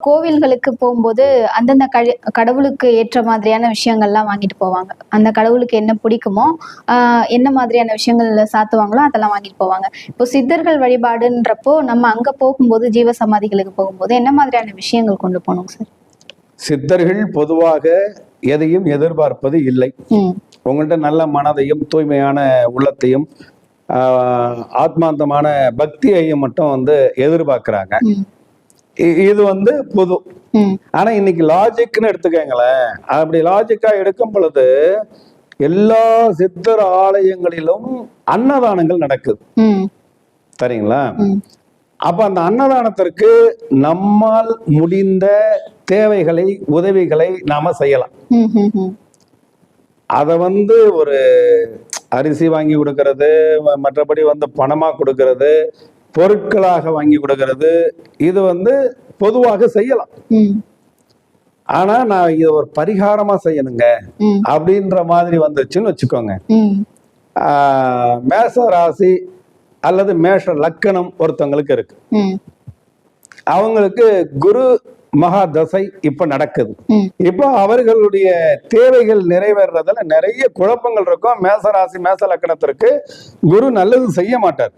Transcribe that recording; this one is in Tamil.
கோவில்களுக்கு போகும்போது அந்தந்த கழ- கடவுளுக்கு ஏற்ற மாதிரியான விஷயங்கள்லாம் வாங்கிட்டு போவாங்க. அந்த கடவுளுக்கு என்ன பிடிக்குமோ என்ன மாதிரியான விஷயங்கள் சாத்துவாங்களோ அதெல்லாம் வாங்கிட்டு போவாங்க. இப்போ சித்தர்கள் வழிபாடுன்றப்போ நம்ம அங்க போகும்போது ஜீவ சமாதிகளுக்கு போகும்போது என்ன மாதிரியான விஷயங்கள் கொண்டு போகணும் சார்? சித்தர்கள் பொதுவாக எதையும் எதிர்பார்ப்பது இல்லை. உங்கள்கிட்ட நல்ல மனதையும் தூய்மையான உள்ளத்தையும் ஆஹ், ஆத்மார்த்தமான பக்தியையும் மட்டும் வந்து எதிர்பார்க்கறாங்க. இது வந்து பொது. ஆனா இன்னைக்கு லாஜிக்னு எடுத்துக்கங்களேன். அப்படி லாஜிக்கா எடுக்கும் பொழுது எல்லா சித்தர் ஆலயங்களிலும் அன்னதானங்கள் நடக்குது. சரிங்களா? அப்ப அந்த அன்னதானத்திற்கு நம்மால் முடிந்த தேவைகளை உதவிகளை நாம செய்யலாம். அதை வந்து ஒரு அரிசி வாங்கி கொடுக்கறது மற்றபடி வந்து பணமா கொடுக்கறது பொருட்களாக வாங்கி கொடுக்கறது. இது வந்து பொதுவாக செய்யலாம். ஆனா நான் இது ஒரு பரிகாரமா செய்யணுங்க. அப்படின்ற மாதிரி வந்துச்சுன்னு வச்சுக்கோங்க. ம். ஆஹ் மேஷ ராசி அல்லது மேஷ லக்கணம் ஒருத்தவங்களுக்கு இருக்கு. அவங்களுக்கு குரு மகா தசை இப்ப நடக்குது. இப்போ அவர்களுடைய தேவைகள் நிறைவேறதுல நிறைய குழப்பங்கள் இருக்கும். மேச ராசி மேச லக்கணத்திற்கு குரு நல்லது செய்ய மாட்டார்.